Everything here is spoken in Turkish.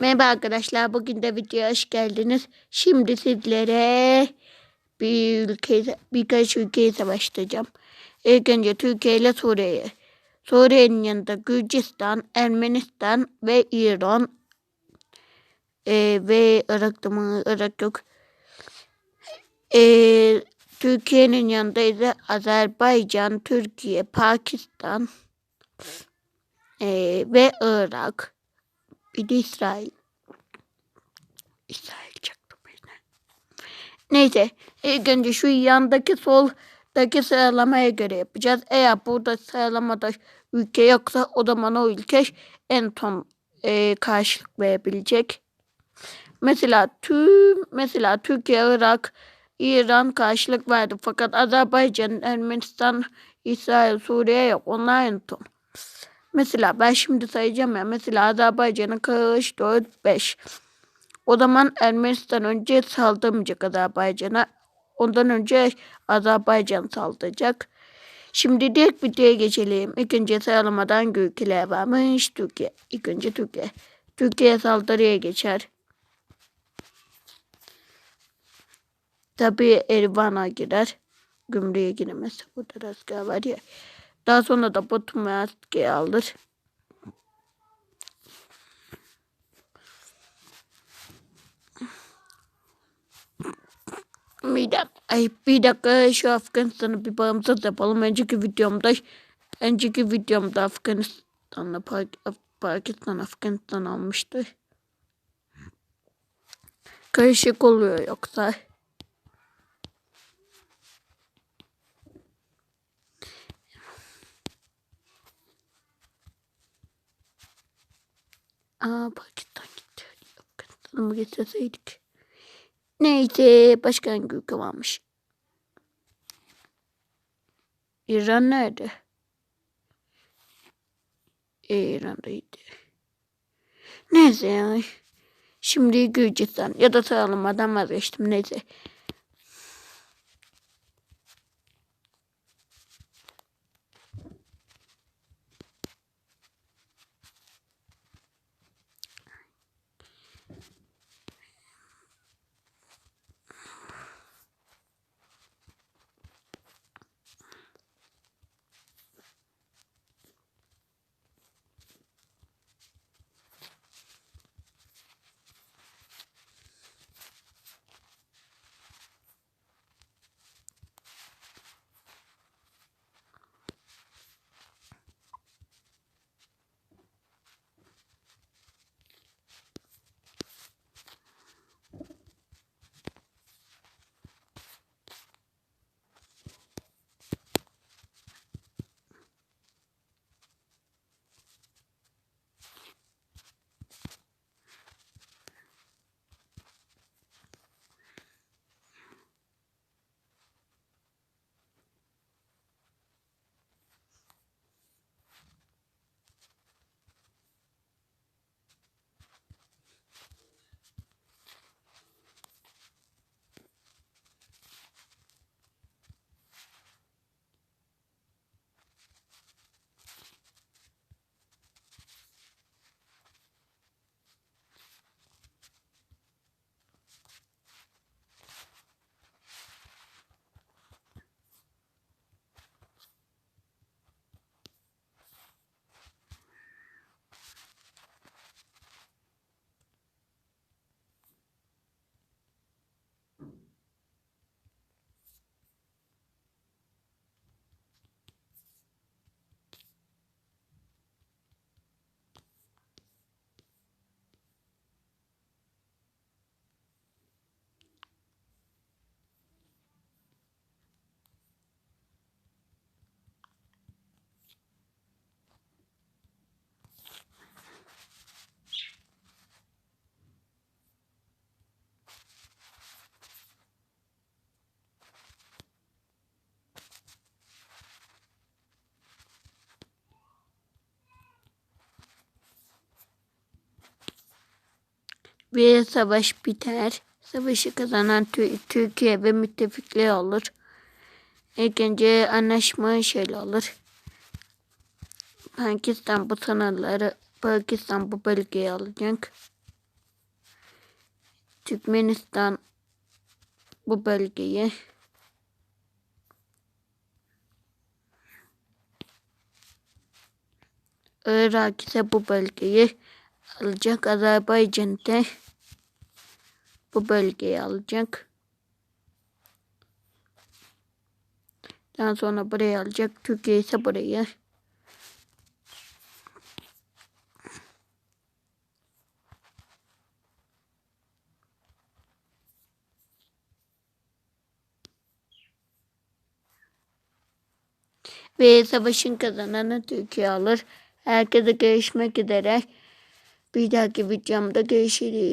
Merhaba arkadaşlar. Bugün de videoya hoş geldiniz. Şimdi sizlere bir ülke, birkaç ülkeyi savaştıracağım. İlk önce Türkiye ile Suriye'yi. Suriye'nin yanında Gürcistan, Ermenistan ve İran Ee, ve Irak'ta mı? Irak yok. Ee, Türkiye'nin yanında ise Azerbaycan, Türkiye, Pakistan ee, ve Irak. Bir de İsrail. İsrail çaktı beni. Neyse. ilk önce şu yandaki soldaki sıralamaya göre yapacağız. Eğer burada sıralamada ülke yoksa o zaman o ülke en son e, karşılık verebilecek. Mesela tüm mesela Türkiye, Irak, İran karşılık verdi. Fakat Azerbaycan, Ermenistan, İsrail, Suriye yok. Onlar en son. Mesela ben şimdi sayacağım ya. Mesela Azerbaycan'ın 43, 4, 5. O zaman Ermenistan önce saldırmayacak Azerbaycan'a. Ondan önce Azerbaycan saldıracak. Şimdi direkt videoya geçelim. İlk önce sıralamadan ülkeler varmış? Türkiye. İlk önce Türkiye. Türkiye saldırıya geçer. Tabii Erivan'a girer. Gümrüğe giremez. Burada da asker var ya. Daha sonra da Batum ve askeri alır. Dakika, ay bir dakika şu Afganistan'ı bir bağımsız yapalım. Önceki videomda önceki videomda Afganistan'la Pak- Pakistan Afganistan almıştı. Karışık oluyor yoksa. Aa Pakistan gitti. Afganistan'ı mı getirseydik? Neyse başka hangi ülke varmış? İran nerede? İran'daydı. Neyse ya. Şimdi Gürcistan ya da sıralamadan vazgeçtim neyse. Ve savaş biter. Savaşı kazanan Tü- Türkiye ve müttefikleri olur. İlk önce anlaşma şöyle olur. Pakistan bu sınırları, Pakistan bu bölgeyi alacak. Türkmenistan bu bölgeyi. Irak ise bu bölgeyi alacak. Azerbaycan da bu bölgeyi alacak. Daha sonra burayı alacak. Türkiye ise burayı. Ve savaşın kazananı Türkiye alır. Herkese görüşmek üzere. Bir dahaki videomda görüşürüz.